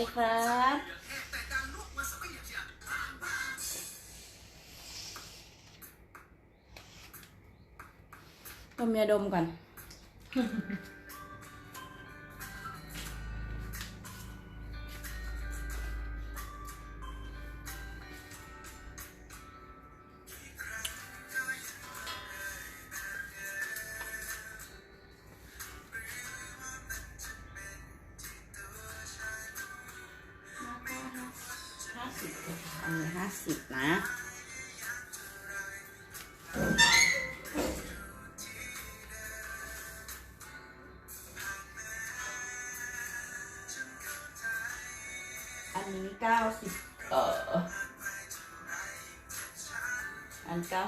ัสดีครับดมยาดมก่อน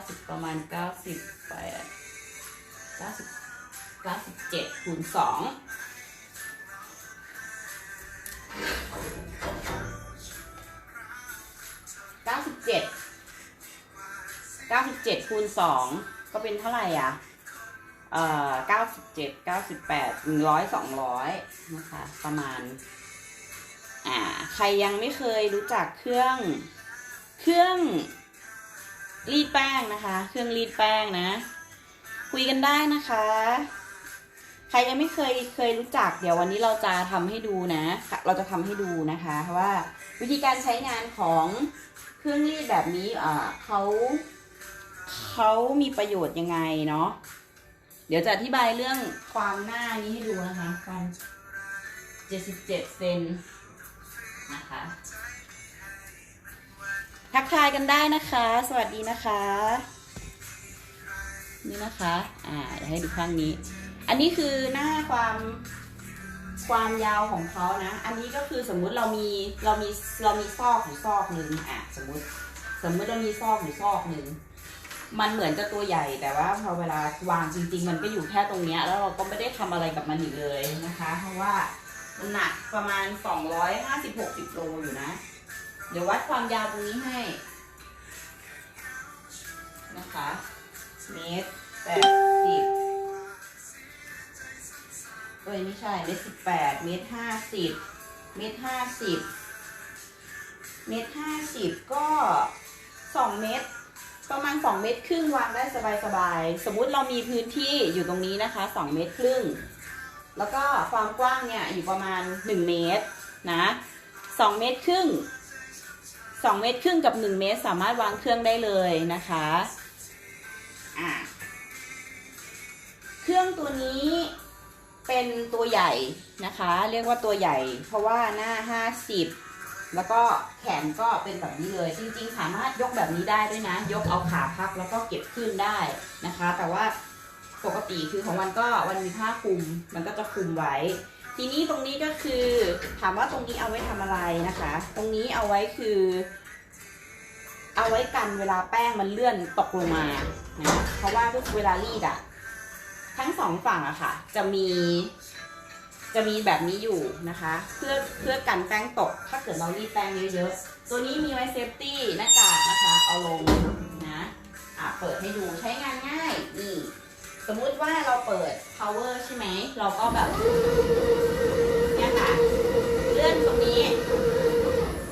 สิบประมาณเก้าสิบแปดเก้าสิบเก้าสิบเจ็ดคูณสองเก้าสิบเจ็ดเก้าสิบเจ็ดคูณสองก็เป็นเท่าไหร่อะ เอ่อเก้าสิบเจ็ดเก้าสิบแปดหนึ่งร้อยสองร้อยนะคะ ประมาณ อ่า ใครยังไม่เคยรู้จักเครื่อง เครื่อง รีดแป้งนะคะ เครื่องรีดแป้งนะ คุยกันได้นะคะ ใครยังไม่เคยเคยรู้จัก เดี๋ยววันนี้เราจะทำให้ดูนะ เราจะทำให้ดูนะคะว่าวิธีการใช้งานของเครื่องรีดแบบนี้เขาเขามีประโยชน์ยังไงเนาะเดี๋ยวจะอธิบายเรื่องความหน้านี้ให้ดูนะคะความ77เซนนะคะ ทักทายกันได้นะคะ สวัสดีนะคะ นี่นะคะ อ่าเดี๋ยวให้ดูข้างนี้ อันนี้คือหน้าความความยาวของเขานะ อันนี้ก็คือสมมุติเรามีเรามีเรามีซอกอยู่ซอกหนึ่งอะสมมุติสมมุติเรามีซอกอยู่ซอกหนึ่งมันเหมือนจะตัวใหญ่แต่ว่าพอเวลาวางจริง ๆ มันก็อยู่แค่ตรงเนี้ยแล้วเราก็ไม่ได้ทำอะไรกับมันอีกเลยนะคะ เพราะว่ามันหนักประมาณ 250-60โลอยู่นะ เดี๋ยววัดความยาวตรงนี้ให้นะคะเมตรแปดสิบเอ้ยไม่ใช่เมตรสิบแปดเมตรห้าสิบเมตรห้าสิบเมตรห้าสิบก็สองเมตร ประมาณสองเมตรครึ่งวางได้สบายๆ สมมุติเรามีพื้นที่อยู่ตรงนี้นะคะสองเมตรครึ่ง แล้วก็ความกว้างเนี่ยอยู่ประมาณหนึ่งเมตรนะสองเมตรครึ่ง สองเมตรครึ่งกับหนึ่งเมตร สามารถวางเครื่องได้เลยนะคะอะเครื่องตัวนี้เป็นตัวใหญ่นะคะ เรียกว่าตัวใหญ่ เพราะว่าหน้า 50 แล้วก็แขนก็เป็นแบบนี้เลย จริงๆ สามารถยกแบบนี้ได้ด้วยนะ ยกเอาขาพับแล้วก็เก็บขึ้นได้นะคะ แต่ว่าปกติคือของมันก็วันมีผ้าคลุม มันก็จะคลุมไว้ ทีนี้ตรงนี้ก็คือถามว่าตรงนี้เอาไว้ทำอะไรนะคะ ตรงนี้เอาไว้คือ เอาไว้กันเวลาแป้งมันเลื่อนตกลงมานะเพราะว่าเวลารีดอะทั้งสองฝั่งอะค่ะ จะมี จะมีแบบนี้อยู่นะคะ เพื่อเพื่อกันแป้งตก ถ้าเกิดเรารีดแป้งเยอะๆตัวนี้มีไว้เซฟตี้หน้ากากนะคะ เอาลงนะอะเปิดให้ดูใช้งานง่ายนี่ มมุติว่าเราเปิด power ใช่ไหม เราก็แบบเนี่ยค่ะ เลื่อนตรงนี้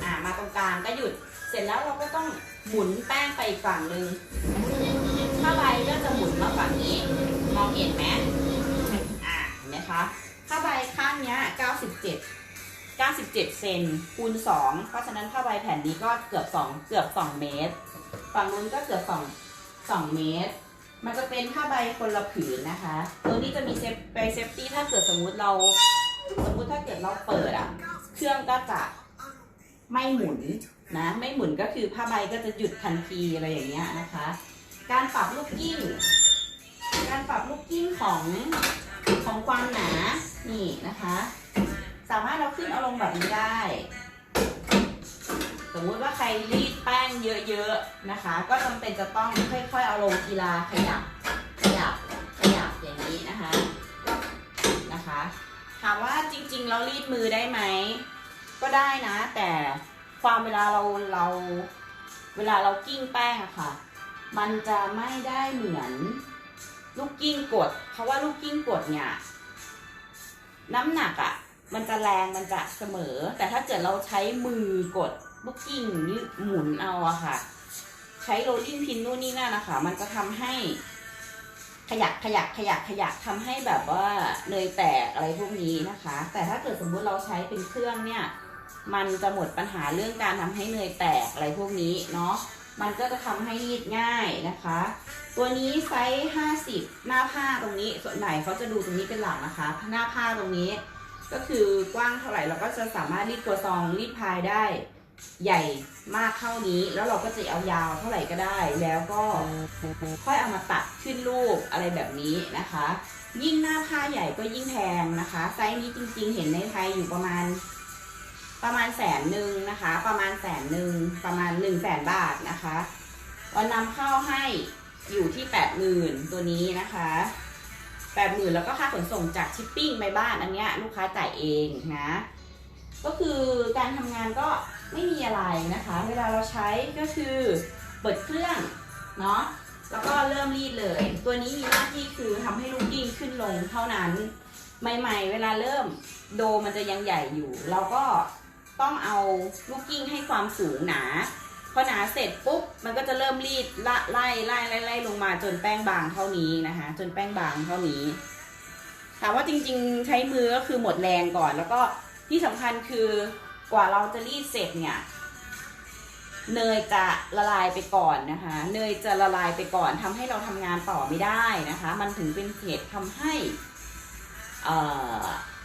อะมาตรงกลางก็หยุด เสร็จแล้วเราก็ต้องหมุนแป้งไปอีกฝั่งหนึ่งถ้าใบก็จะหมุนมาฝั่งนี้ มองเห็นไหมอะเห็นไหมคะผ้าใบข้างเนี้ย97 97 เซนคูณ 2 เพราะฉะนั้นผ้าใบแผ่นนี้ก็เกือบ 2 เกือบ 2 เมตร ฝั่งนู้นก็เกือบ 2 2 เมตร มันจะเป็นผ้าใบคนละผืนนะคะ ตัวนี้จะมีเซฟไปเซฟตี้ถ้าเกิดสมมุติเรา สมมุติถ้าเกิดเราเปิดอะ เครื่องก็จะไม่หมุนนะ ไม่หมุนก็คือผ้าใบก็จะหยุดทันทีอะไรอย่างเงี้ยนะคะ การปรับลูกกิ้ง การปรับลูกกิ้งของของความหนา นี่นะคะ สามารถเราขึ้นเอาลงแบบนี้ได้ สมมุติว่าใครรีดแป้งเยอะๆนะคะ ก็จำเป็นจะต้องค่อยๆเอาลงทีละขยับขยับขยับอย่างนี้นะคะนะคะถามว่าจริงๆเรารีดมือได้ไหมก็ได้นะ แต่ความเวลาเราเราเวลาเรากิ้งแป้งอะค่ะ มันจะไม่ได้เหมือนลูกกิ้งกด เพราะว่าลูกกิ้งกดเนี่ยน้ำหนักอะมันจะแรงมันจะเสมอ แต่ถ้าเกิดเราใช้มือกด ลูกกิ้งหมุนเอาอะค่ะ ใช้โรลลิ่งพินนู่นนี่นั่นนะคะ มันจะทำให้ขยักขยักขยักขยักทำให้แบบว่าเนยแตกอะไรพวกนี้นะคะ แต่ถ้าเกิดสมมุติเราใช้เป็นเครื่องเนี่ย มันจะหมดปัญหาเรื่องการทำให้เนยแตกอะไรพวกนี้เนาะมันก็จะทำให้รีดง่ายนะคะ ตัวนี้ไซส์50 หน้าผ้าตรงนี้ ส่วนไหนเขาจะดูตรงนี้เป็นหลักนะคะ หน้าผ้าตรงนี้ ก็คือกว้างเท่าไหร่เราก็จะสามารถรีดตัวซองรีดพายได้ ใหญ่มากเท่านี้ แล้วเราก็จะเอายาวเท่าไหร่ก็ได้ แล้วก็ค่อยเอามาตัดขึ้นรูปอะไรแบบนี้นะคะ ยิ่งหน้าผ้าใหญ่ก็ยิ่งแพงนะคะ ไซส์นี้จริงๆ เห็นในไทยอยู่ประมาณ ประมาณแสนหนึ่งนะคะ ประมาณแสนหนึ่งประมาณหนึ่งแสนบาทนะคะวันนำเข้าให้อยู่ที่แปดหมื่นตัวนี้นะคะแปดหมื่นแล้วก็ค่าขนส่งจากชิปปิ้งไปบ้านอันเนี้ยลูกค้าจ่ายเองนะก็คือการทำงานก็ ไม่มีอะไรนะคะ เวลาเราใช้ก็คือเปิดเครื่องเนาะแล้วก็เริ่มรีดเลย ตัวนี้มีหน้าที่คือทำให้ลูกดิ้งขึ้นลงเท่านั้น ใหม่ๆ เวลาเริ่มโดมันจะยังใหญ่อยู่ เราก็ต้องเอาลูกกิ้งให้ความสูงหนาพอหนาเสร็จปุ๊บมันก็จะเริ่มรีดละไล่ไล่ไล่ไล่ลงมาจนแป้งบางเท่านี้นะคะ จนแป้งบางเท่านี้ถามว่าจริง ๆ ใช้มือก็คือหมดแรงก่อน แล้วก็ที่สำคัญคือ กว่าเราจะรีดเสร็จเนี่ย เนยจะละลายไปก่อนนะคะ เนยจะละลายไปก่อนทำให้เราทำงานต่อไม่ได้นะคะ มันถึงเป็นเหตุทำให้เอ่อ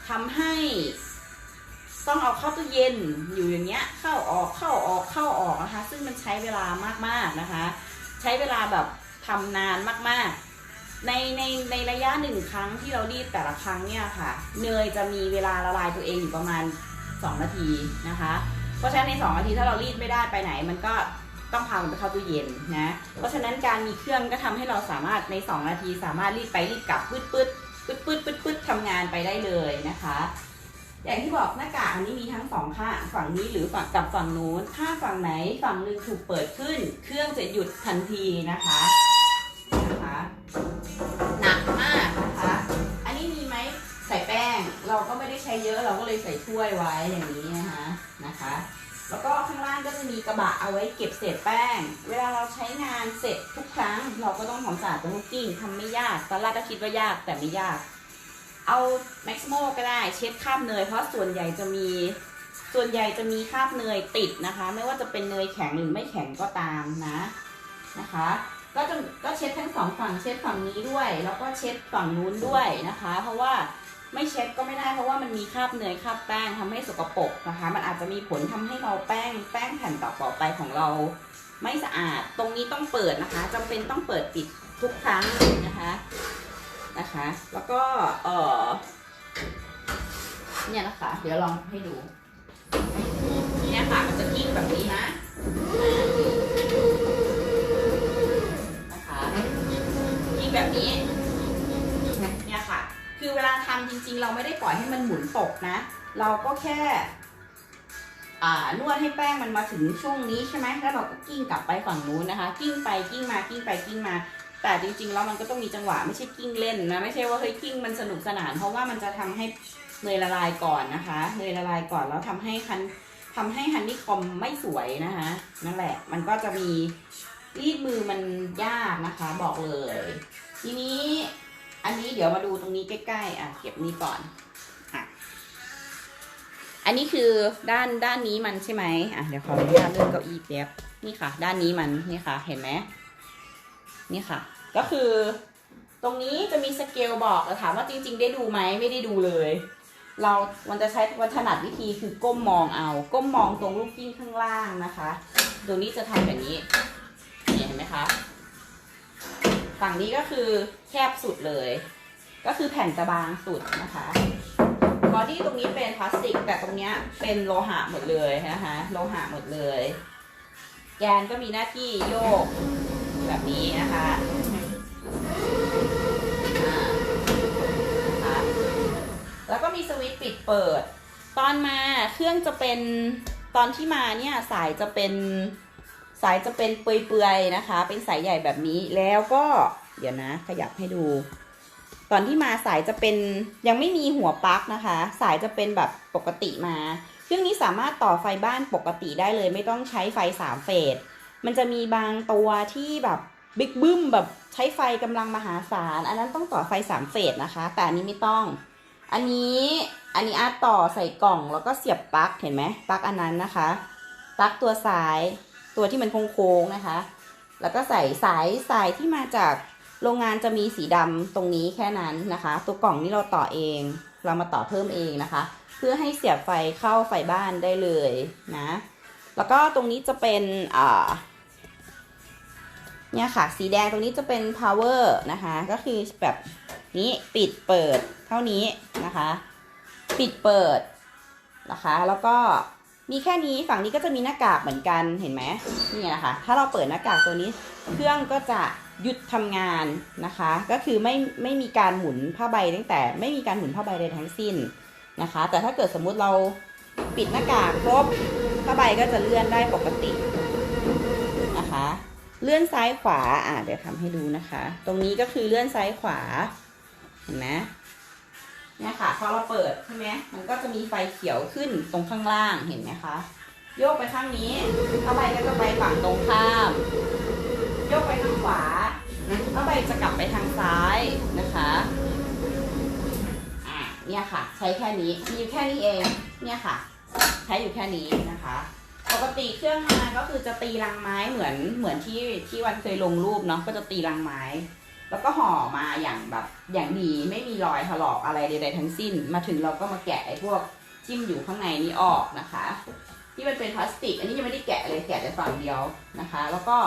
ทำให้ต้องเอาเข้าตู้เย็นอยู่อย่างเงี้ย เข้าออกเข้าออกเข้าออกนะคะ ซึ่งมันใช้เวลามากๆนะคะ ใช้เวลาแบบทำนานมากๆ ในในในระยะหนึ่งครั้งที่เรารีดแต่ละครั้งเนี่ยค่ะ เนยจะมีเวลาละลายตัวเองอยู่ประมาณ 2 นาทีนะคะ เพราะฉะนั้นใน 2 นาทีถ้าเรารีดไม่ได้ไปไหน มันก็ต้องพามันไปเข้าตู้เย็นนะ เพราะฉะนั้นการมีเครื่องก็ทำให้เราสามารถใน 2 นาที สามารถรีดไปรีดกลับปืดปืดปืดปืดปืดปืดทำงานไปได้เลยนะคะ อย่างที่บอกหน้ากากอันนี้มีทั้งสองข้างฝั่งนี้หรือฝั่งกับฝั่งนู้น ถ้าฝั่งไหนฝั่งหนึ่งถูกเปิดขึ้น เครื่องจะหยุดทันทีนะคะ ก็ไม่ได้ใช้เยอะเราก็เลยใส่ถ้วยไว้อย่างนี้นะคะนะคะ แล้วก็ข้างล่างก็จะมีกระบะเอาไว้เก็บเศษแป้ง เวลาเราใช้งานเสร็จทุกครั้ง เราก็ต้องทำสะอาดตรงลูกกิ้งทำไม่ยากตอนแรกก็คิดว่ายากแต่ไม่ยาก เอาแม็กซ์โมก็ได้เช็ดคราบเนยเพราะส่วนใหญ่จะมีส่วนใหญ่จะมีคราบเนยติดนะคะ ไม่ว่าจะเป็นเนยแข็งหรือไม่แข็งก็ตามนะนะคะก็จะก็เช็ดทั้งสองฝั่งเช็ดฝั่งนี้ด้วย แล้วก็เช็ดฝั่งนู้นด้วยนะคะ เพราะว่า ไม่เช็ดก็ไม่ได้เพราะว่ามันมีคราบเนยคราบแป้งทำให้สกปรกนะคะ มันอาจจะมีผลทำให้เราแป้งแป้งแผ่นต่อๆไปของเรา ไม่สะอาดตรงนี้ต้องเปิดนะคะจำเป็นต้องเปิดปิดทุกครั้งนะคะนะคะ แล้วก็เออเนี่ยนะคะ เดี๋ยวลองให้ดูเนี่ยค่ะมันจะกิ้งแบบนี้นะนะคะกิ้งแบบนี้ คือเวลาทำจริง ๆ เราไม่ได้ปล่อยให้มันหมุนตกนะ เราก็แค่อ่านวดให้แป้งมันมาถึงช่วงนี้ใช่ไหมแล้วเราก็กิ้งกลับไปฝั่งนู้นนะคะ กิ้งไปกิ้งมากิ้งไปกิ้งมา แต่จริงๆแล้วมันก็ต้องมีจังหวะไม่ใช่กิ้งเล่นนะ ไม่ใช่ว่าเฮ้ยกิ้งมันสนุกสนาน เพราะว่ามันจะทำให้เนยละลายก่อนนะคะเนยละลายก่อนแล้วทำให้คันทำให้ฮันนี่คอมไม่สวยนะคะ นั่นแหละ มันก็จะมีรีดมือมันยากนะคะ บอกเลย ทีนี้ อันนี้เดี๋ยวมาดูตรงนี้ใกล้ๆ อะ เก็บนี้ก่อนอะอันนี้คือด้านด้านนี้มันใช่ไหมอะเดี๋ยวขออนุญาตเลื่อนเก้าอี้แป๊บนี่ค่ะ ด้านนี้มันนี่ค่ะ เห็นไหมนี่ค่ะ ก็คือตรงนี้จะมีสเกลบอกแต่ถามว่าจริง ๆ ได้ดูไหมไม่ได้ดูเลย เรามันจะใช้วัฒนัดวิธีคือก้มมองเอา ก้มมองตรงลูกกิ้งข้างล่างนะคะ ตรงนี้จะทำแบบนี้เห็นไหมคะ ฝั่งนี้ก็คือแคบสุดเลย ก็คือแผ่นจะบางสุดนะคะบอดี้ตรงนี้เป็นพลาสติก แต่ตรงเนี้ยเป็นโลหะหมดเลยนะคะโลหะหมดเลย แกนก็มีหน้าที่โยกแบบนี้นะคะอ่านะคะแล้วก็มีสวิตช์ปิดเปิด ตอนมาเครื่องจะเป็นตอนที่มาเนี่ยสายจะเป็น สายจะเป็นเปื่อยๆนะคะ เป็นสายใหญ่แบบนี้แล้วก็ เดี๋ยวนะ ขยับให้ดู ตอนที่มาสายจะเป็นยังไม่มีหัวปลั๊กนะคะ สายจะเป็นแบบปกติมา เครื่องนี้สามารถต่อไฟบ้านปกติได้เลย ไม่ต้องใช้ไฟสามเฟส มันจะมีบางตัวที่แบบบิ๊กบึ้มแบบใช้ไฟกำลังมหาศาล อันนั้นต้องต่อไฟสามเฟสนะคะ แต่อันนี้ไม่ต้อง อันนี้อันนี้อาร์ตต่อใส่กล่องแล้วก็เสียบปลั๊กเห็นไหมปลั๊กอันนั้นนะคะปลั๊กตัวซ้าย ตัวที่มันโค้งๆนะคะ แล้วก็ใส่สายสายที่มาจากโรงงานจะมีสีดำตรงนี้แค่นั้นนะคะ ตัวกล่องนี่เราต่อเอง เรามาต่อเพิ่มเองนะคะ เพื่อให้เสียบไฟเข้าไฟบ้านได้เลยนะ แล้วก็ตรงนี้จะเป็นอ่าเนี่ยค่ะ สีแดงตรงนี้จะเป็น power นะคะ ก็คือแบบนี้ปิดเปิดเท่านี้นะคะ ปิดเปิดนะคะ แล้วก็ มีแค่นี้ฝั่งนี้ก็จะมีหน้ากากเหมือนกันเห็นไหมนี่นะคะ ถ้าเราเปิดหน้ากากตัวนี้ เครื่องก็จะหยุดทำงานนะคะ ก็คือไม่ไม่มีการหมุนผ้าใบตั้งแต่ไม่มีการหมุนผ้าใบใดทั้งสิ้นนะคะ แต่ถ้าเกิดสมมุติเราปิดหน้ากากครบผ้าใบก็จะเลื่อนได้ปกตินะคะ เลื่อนซ้ายขวาอะเดี๋ยวทำให้ดูนะคะ ตรงนี้ก็คือเลื่อนซ้ายขวาเห็นไหม เนี่ยค่ะพอเราเปิดใช่ไหมมันก็จะมีไฟเขียวขึ้นตรงข้างล่างเห็นไหมคะ โยกไปข้างนี้ผ้าใบก็จะไปฝั่งตรงข้าม โยกไปทางขวาผ้าใบจะกลับไปทางซ้ายนะคะอะเนี่ยค่ะ ใช้แค่นี้มีอยู่แค่นี้เองเนี่ยค่ะ ใช้อยู่แค่นี้นะคะปกติเครื่องมาก็คือจะตีรังไม้เหมือนเหมือนที่ที่วันเคยลงรูปเนาะก็จะตีรังไม้ แล้วก็ห่อมาอย่างแบบอย่างดีไม่มีรอยถลอกอะไรใดๆทั้งสิ้น มาถึงเราก็มาแกะไอ้พวกจิ้มอยู่ข้างในนี้ออกนะคะ ที่มันเป็นพลาสติก อันนี้ยังไม่ได้แกะเลยแกะแต่ฝั่งเดียวนะคะ แล้วก็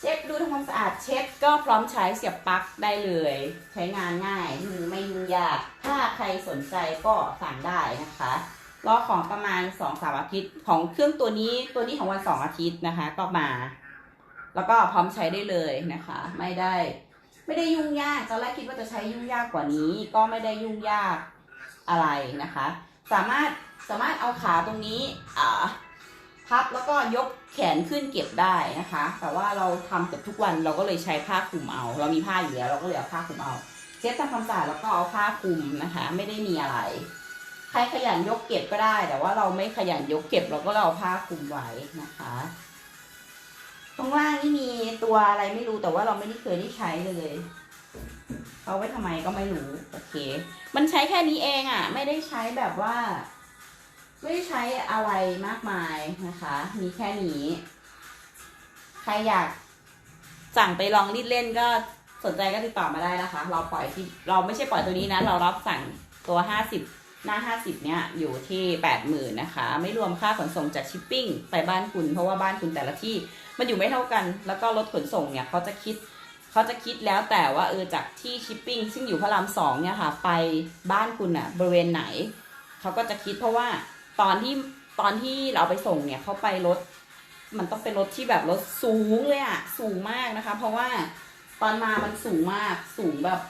เช็ดดูทำความสะอาดเช็ดก็พร้อมใช้เสียบปลั๊กได้เลย ใช้งานง่ายมือไม่ยุ่งยาก ถ้าใครสนใจก็สั่งได้นะคะรอของประมาณ2องสาอาทิตย์ของเครื่องตัวนี้ตัวนี้ของวันสองอาทิตย์นะคะ ก็มา แล้วก็พร้อมใช้ได้เลยนะคะ ไม่ได้ ไม่ได้ยุ่งยากตอนแรกคิดว่าจะใช้ยุ่งยากกว่านี้ ก็ไม่ได้ยุ่งยากอะไรนะคะ สามารถสามารถเอาขาตรงนี้อ่าพับแล้วก็ยกแขนขึ้นเก็บได้นะคะ แต่ว่าเราทำเกือบทุกวันเราก็เลยใช้ผ้าคลุมเอา เรามีผ้าอยู่แล้วเราก็เลยเอาผ้าคลุมเอา เช็ดทำความสะอาดแล้วก็เอาผ้าคลุมนะคะ ไม่ได้มีอะไร ใครขยันยกเก็บก็ได้ แต่ว่าเราไม่ขยันยกเก็บเราก็เอาผ้าคลุมไว้นะคะ ตรงล่างนี่มีตัวอะไรไม่รู้แต่ว่าเราไม่ได้เคยได้ใช้เลยเอาไว้ทำไมก็ไม่รู้โอเค มันใช้แค่นี้เองอะ่ะ ไม่ได้ใช้แบบว่า ไม่ได้ใช้อะไรมากมายนะคะ มีแค่นี้ ใครอยากสั่งไปลองรีดเล่นก็สนใจก็ติดต่อมาได้นะคะ เราปล่อยที่เราไม่ใช่ปล่อยตัวนี้นะ เรารับสั่งตัวห้าสิบหน้าห้าสิบเนี่ย อยู่ที่แปดหมื่นนะคะ ไม่รวมค่าขนส่งจากชิปปิ้ง ไปบ้านคุณ เพราะว่าบ้านคุณแต่ละที่ มันอยู่ไม่เท่ากัน แล้วก็รถขนส่งเนี่ยเขาจะคิดเขาจะคิดแล้วแต่ว่าเออจากที่ชิปปิ้งซึ่งอยู่พระรามสองเนี่ยค่ะ ไปบ้านคุณอะบริเวณไหนเขาก็จะคิดเพราะว่าตอนที่ตอนที่เราไปส่งเนี่ยเขาไปรถ มันต้องเป็นรถที่แบบรถสูงเลยอะสูงมากนะคะ เพราะว่าตอนมามันสูงมากสูงแบบ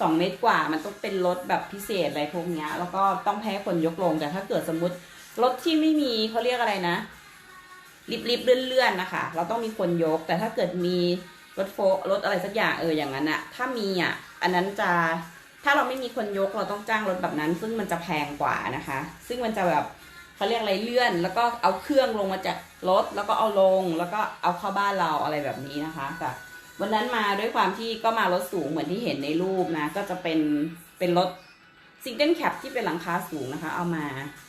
สองเมตรกว่า มันต้องเป็นรถแบบพิเศษอะไรพวกนี้แล้วก็ต้องแพ้คนยกลงแต่ถ้าเกิดสมมติรถที่ไม่มีเขาเรียกอะไรนะ ริบๆเลื่อนๆนะคะ เราต้องมีคนยก แต่ถ้าเกิดมีรถโฟรถอะไรสักอย่างเอออย่างนั้นอะถ้ามีอะอันนั้นจะถ้าเราไม่มีคนยกเราต้องจ้างรถแบบนั้น ซึ่งมันจะแพงกว่านะคะ ซึ่งมันจะแบบเขาเรียกอะไรเลื่อน แล้วก็เอาเครื่องลงมาจากรถแล้วก็เอาลง แล้วก็เอาเข้าบ้านเราอะไรแบบนี้นะคะแต่วันนั้นมาด้วยความที่ก็มารถสูงเหมือนที่เห็นในรูปนะ ก็จะเป็นเป็นรถซิงเกิลแคปที่เป็นหลังคาสูงนะคะ เอามา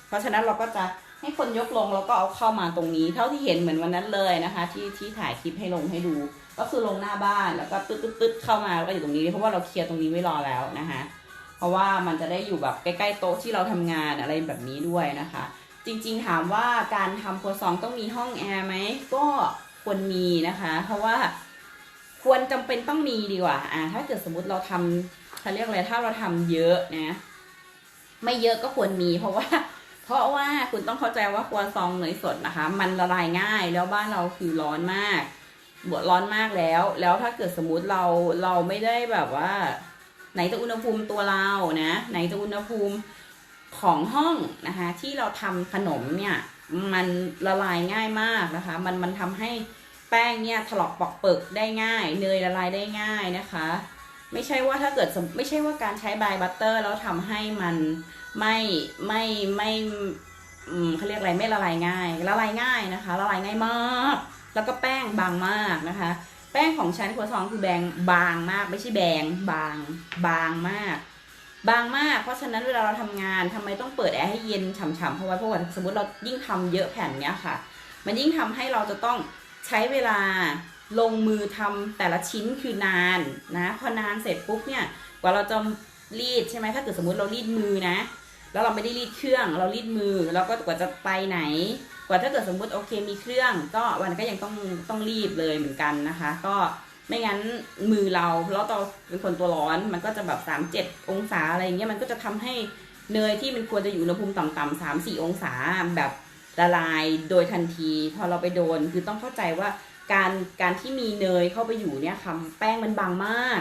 เพราะฉะนั้นเราก็จะ ให้คนยกลงแล้วก็เอาเข้ามาตรงนี้ เท่าที่เห็นเหมือนวันนั้นเลยนะคะ ที่ที่ถ่ายคลิปให้ลงให้ดู ก็คือลงหน้าบ้านแล้วก็ตึ๊ดตึ๊ดตึ๊ดเข้ามาแล้วก็อยู่ตรงนี้เพราะว่าเราเคลียร์ตรงนี้ไว้รอแล้วนะคะ เพราะว่ามันจะได้อยู่แบบใกล้ๆโต๊ะที่เราทำงานอะไรแบบนี้ด้วยนะคะ จริงๆถามว่าการทำครัวซองต้องมีห้องแอร์ไหมก็ควรมีนะคะ เพราะว่าควรจำเป็นต้องมีดีกว่า อ่า ถ้าเกิดสมมติเราทำเขาเรียกอะไร ถ้าเราทำเยอะนะ ไม่เยอะก็ควรมี เพราะว่า เพราะว่าคุณต้องเข้าใจว่าครัวซองเนยสดนะคะ มันละลายง่ายแล้วบ้านเราคือร้อนมากบวร้อนมากแล้ว แล้วถ้าเกิดสมมุติเราเราไม่ได้แบบว่า ไหนจะอุณหภูมิตัวเรานะ ไหนจะอุณหภูมิของห้องนะคะ ที่เราทำขนมเนี่ย มันละลายง่ายมากนะคะ มันมันทำให้แป้งเนี่ยถลอกปอกเปิกได้ง่าย เนยละลายได้ง่ายนะคะ ไม่ใช่ว่าถ้าเกิดสมไม่ใช่ว่าการใช้บายบัตเตอร์แล้วทำให้มัน ไม่ไม่ไม่เขาเรียกอะไรไม่ละลายง่ายละลายง่ายนะคะละลายง่ายมาก แล้วก็แป้งบางมากนะคะ แป้งของชั้นครัวซองคือแบงบางมาก ไม่ใช่แบงบางบางมาก บางมาก เพราะฉะนั้นเวลาเราทำงานทำไมต้องเปิดแอร์ให้เย็นฉ่ำๆเพราะว่าเพราะว่าสมมติเรายิ่งทำเยอะแผ่นเนี้ยค่ะ มันยิ่งทำให้เราจะต้องใช้เวลาลงมือทำแต่ละชิ้นคือนานนะพอนานเสร็จปุ๊บเนี่ยกว่าเราจะรีดใช่ไหมถ้าเกิดสมมติเรารีดมือนะ แล้วเราไม่ได้รีดเครื่อง เรารีดมือแล้วก็กว่าจะไปไหน กว่าถ้าเกิดสมมติโอเคมีเครื่อง ก็วันนนก็ยังต้องต้องรีบเลยเหมือนกันนะคะ ก็ไม่งั้นมือเราเพราะเราเป็นคนตัวร้อนมันก็จะแบบ3 7องศาอะไรเงี้ยมันก็จะทำให้เนยที่มันควรจะอยู่อุณหภูมิต่ำๆสามสี่องศาแบบละลายโดยทันที พอเราไปโดนคือต้องเข้าใจว่าการการที่มีเนยเข้าไปอยู่เนี่ยค่ะแป้งมันบางมาก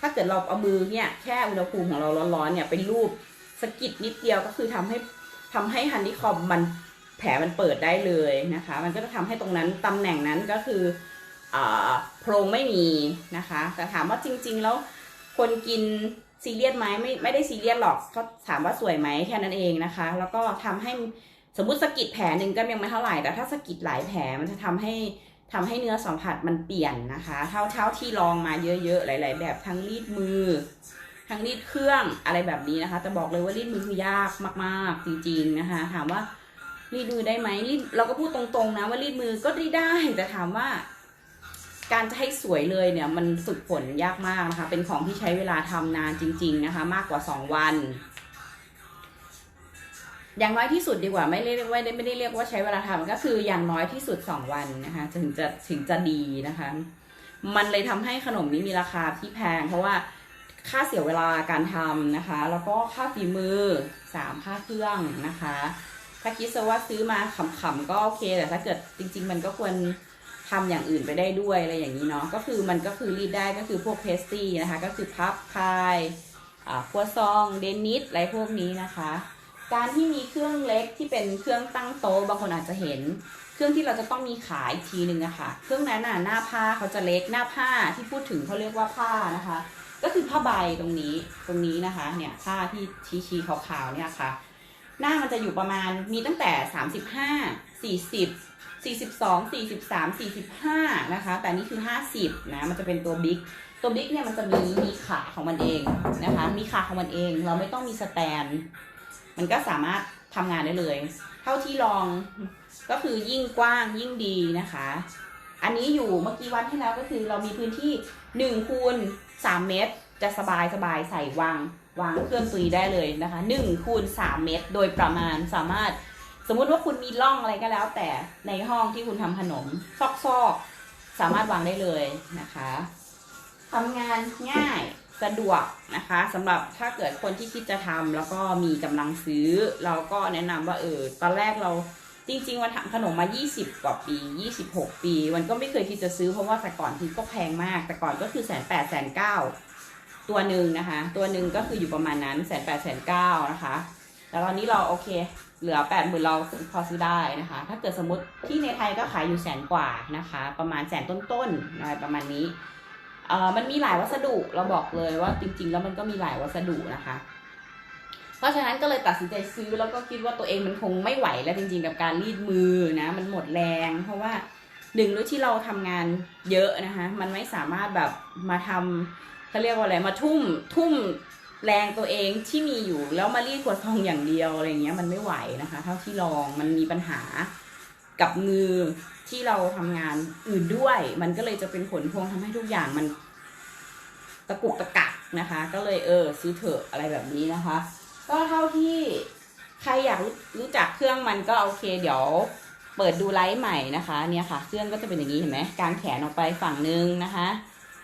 ถ้าเกิดเราเอามือเนี่ยแค่อุณหภูมิของเราร้อนๆเนี่ยเป็นรูป สกิดนิดเดียวก็คือทำให้ทำให้ฮันนี่คอมมันแผลมันเปิดได้เลยนะคะ มันก็จะทำให้ตรงนั้นตำแหน่งนั้นก็คืออ่าโพรงไม่มีนะคะ แต่ถามว่าจริง ๆ แล้วคนกินซีเรียสไหมไม่ไม่ได้ซีเรียสหรอกก็ถามว่าสวยไหมแค่นั้นเองนะคะ แล้วก็ทำให้สมมติสกิดแผลหนึ่งก็ยังไม่เท่าไหร่แต่ถ้าสกิดหลายแผลมันจะทำให้ทำให้เนื้อสัมผัสมันเปลี่ยนนะคะ เท่าเท่าที่ลองมาเยอะๆหลาย ๆ แบบทั้งรีดมือ ทั้งรีดเครื่องอะไรแบบนี้นะคะ แต่บอกเลยว่ารีดมือคือยากมาก ๆ จริงๆนะคะ ถามว่ารีดมือได้ไหมรีดเราก็พูดตรงๆนะว่ารีดมือก็รีดได้แต่ถามว่า การจะให้สวยเลยเนี่ย มันฝึกฝนยากมากนะคะ เป็นของที่ใช้เวลาทำนานจริง ๆนะคะ มากกว่า2วันอย่างน้อยที่สุดดีกว่าไม่เรียกไม่ได้ไม่ได้เรียกว่าใช้เวลาทำก็คืออย่างน้อยที่สุด2วันนะคะถึงจะถึงจะดีนะคะ มันเลยทำให้ขนมนี้มีราคาที่แพง เพราะว่า ค่าเสียเวลาการทำนะคะ แล้วก็ค่าฝีมือสามค่าเครื่องนะคะ ถ้าคิดซะว่าซื้อมาขำๆก็โอเค แต่ถ้าเกิดจริง ๆ มันก็ควรทำอย่างอื่นไปได้ด้วยอะไรอย่างนี้เนาะ ก็คือมันก็คือรีดได้ก็คือพวกเพสตรีนะคะ ก็คือพับพายอ่าครัวซอง เดนิสอะไรพวกนี้นะคะ การที่มีเครื่องเล็กที่เป็นเครื่องตั้งโต๊ะบางคนอาจจะเห็น เครื่องที่เราจะต้องมีขายทีหนึ่งอะค่ะเครื่องนั้นน่ะหน้าผ้าเขาจะเล็กหน้าผ้าที่พูดถึงเขาเรียกว่าผ้านะคะ ก็คือผ้าใบตรงนี้ตรงนี้นะคะ เนี่ยผ้าที่ชี้ชี้ๆขาวๆเนี่ยค่ะ หน้ามันจะอยู่ประมาณมีตั้งแต่35 40 42 43 45นะคะ แต่นี่คือ50นะมันจะเป็นตัวบิ๊กตัวบิ๊กเนี่ยมันจะมีมีขาของมันเองนะคะ มีขาของมันเอง เราไม่ต้องมีสแตน มันก็สามารถทำงานได้เลย เท่าที่ลองก็คือยิ่งกว้างยิ่งดีนะคะ อันนี้อยู่เมื่อกี้วันที่แล้วก็คือเรามีพื้นที่1คูณ 3เมตรจะสบายสบายใส่วางวางเครื่องตุยได้เลยนะคะ1คูณ3เมตรโดยประมาณสามารถ สมมุติว่าคุณมีร่องอะไรก็แล้ว แต่ในห้องที่คุณทำขนมซอกๆสามารถวางได้เลยนะคะทำงานง่ายสะดวกนะคะสำหรับถ้าเกิดคนที่คิดจะทำแล้วก็มีกำลังซื้อ เราก็แนะนำว่าเออตอนแรกเรา จริงๆวันทำขนมมา 20 กว่าปี 26 ปีมันก็ไม่เคยคิดจะซื้อเพราะว่าแต่ก่อนคือก็แพงมาก แต่ก่อนก็คือแสนแปดแสนเก้าตัวหนึ่งนะคะ ตัวหนึ่งก็คืออยู่ประมาณนั้นแสนแปดแสนเก้านะคะ แต่ตอนนี้เราโอเค เหลือแปดหมื่นเราพอซื้อได้นะคะ ถ้าเกิดสมมติที่ในไทยก็ขายอยู่แสนกว่านะคะ ประมาณแสนต้นๆอะไรประมาณนี้เออมันมีหลายวัสดุเราบอกเลยว่าจริง ๆ แล้วมันก็มีหลายวัสดุนะคะ ราะฉะนั้นก็เลยตัดสินใจซื้อแล้วก็คิดว่าตัวเองมันคงไม่ไหวแล้วจริงๆกับการรีดมือนะมันหมดแรง เพราะว่าหนึ่งด้วยที่เราทำงานเยอะนะคะ มันไม่สามารถแบบมาทำเขาเรียกว่าอะไรมาทุ่มทุ่มแรงตัวเองที่มีอยู่แล้วมารีดขวดทองอย่างเดียวอะไรเงี้ยมันไม่ไหวนะคะ เท่าที่ลองมันมีปัญหากับมือที่เราทำงานอื่นด้วย มันก็เลยจะเป็นผลพวงทำให้ทุกอย่างมันตะกุกตะกักนะคะ ก็เลยเออซื้อเถอะอะไรแบบนี้นะคะ ก็เท่าที่ใครอยากรู้จักเครื่องมันก็โอเค เดี๋ยวเปิดดูไลฟ์ใหม่นะคะ เนี่ยค่ะ เครื่องก็จะเป็นอย่างนี้เห็นไหมกางแขนออกไปฝั่งนึงนะคะ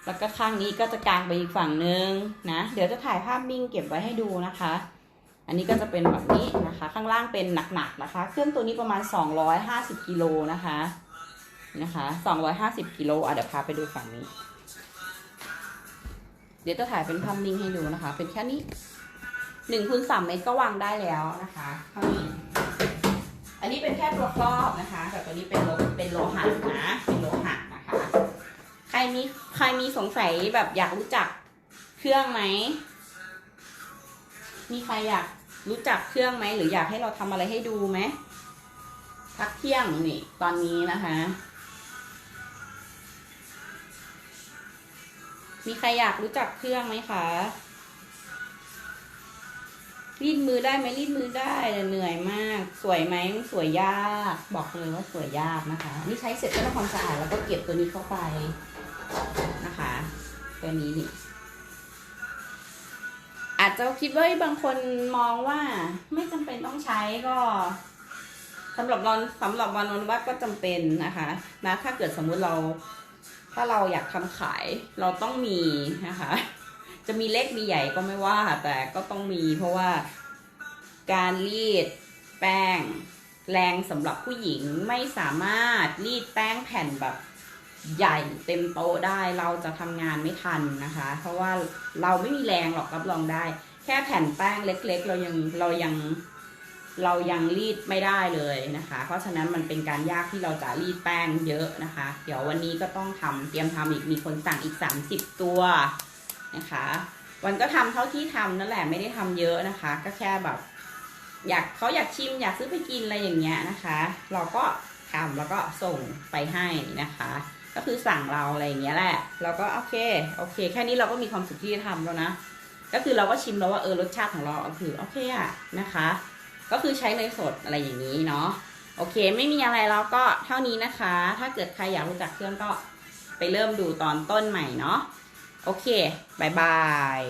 แล้วก็ข้างนี้ก็จะกางไปอีกฝั่งนึงนะ เดี๋ยวจะถ่ายภาพนิ่งเก็บไว้ให้ดูนะคะ อันนี้ก็จะเป็นแบบนี้นะคะ ข้างล่างเป็นหนักๆนะคะ เครื่องตัวนี้ประมาณ 250กิโลนะคะนะคะ250กิโลอะเดี๋ยวพาไปดูฝั่งนี้ เดี๋ยวจะถ่ายเป็นภาพนิ่งให้ดูนะคะ เป็นแค่นี้ หนึ่งคูณสามเมตรก็วางได้แล้วนะคะเท่านี้อันนี้เป็นแค่ตัวครอบนะคะแต่ตัวนี้เป็นโลเป็นโลหะนะเป็นโลหะนะคะ ใครมีใครมีสงสัยแบบอยากรู้จักเครื่องไหมมีใครอยากรู้จักเครื่องไหมหรืออยากให้เราทำอะไรให้ดูไหมพักเที่ยงนี่ตอนนี้นะคะ มีใครอยากรู้จักเครื่องไหมคะ รีดมือได้ไหมรีดมือได้แต่เหนื่อยมาก สวยไหมสวยยาก บอกเลยว่าสวยยากนะคะ นี่ใช้เสร็จก็ทำความสะอาดแล้วก็เก็บตัวนี้เข้าไปนะคะตัวนี้นี่อาจจะคิดว่าบางคนมองว่าไม่จำเป็นต้องใช้ก็สำหรับเราสำหรับวันวันว่าก็จำเป็นนะคะนะถ้าเกิดสมมุติเรา ถ้าเราอยากทำขายเราต้องมีนะคะ จะมีเล็กมีใหญ่ก็ไม่ว่าแต่ก็ต้องมีเพราะว่าการรีดแป้งแรงสำหรับผู้หญิงไม่สามารถรีดแป้งแผ่นแบบใหญ่เต็มโตได้เราจะทำงานไม่ทันนะคะ เพราะว่าเราไม่มีแรงหรอกรับรองได้ แค่แผ่นแป้งเล็ก ๆ เรายังเรายังเรายังรีดไม่ได้เลยนะคะ เพราะฉะนั้นมันเป็นการยากที่เราจะรีดแป้งเยอะนะคะ เดี๋ยววันนี้ก็ต้องทำเตรียมทำอีกมีคนสั่งอีก 30 ตัว นะคะ วันก็ทำเท่าที่ทำนั่นแหละไม่ได้ทำเยอะนะคะ ก็แค่แบบ อยากเขาอยากชิมอยากซื้อไปกินอะไรอย่างเงี้ยนะคะ เราก็ทำแล้วก็ส่งไปให้นะคะ ก็คือสั่งเราอะไรอย่างเงี้ยแหละเราก็โอเคโอเค แค่นี้เราก็มีความสุขที่จะทำแล้วนะก็คือเราก็ชิมแล้วว่าเออรสชาติของเราคือโอเคอะนะคะ ก็คือใช้เนยสดอะไรอย่างนี้เนาะโอเค ไม่มีอะไรแล้วก็เท่านี้นะคะ ถ้าเกิดใครอยากรู้จักเครื่องก็ไปเริ่มดูตอนต้นใหม่เนาะ โอเคบายบาย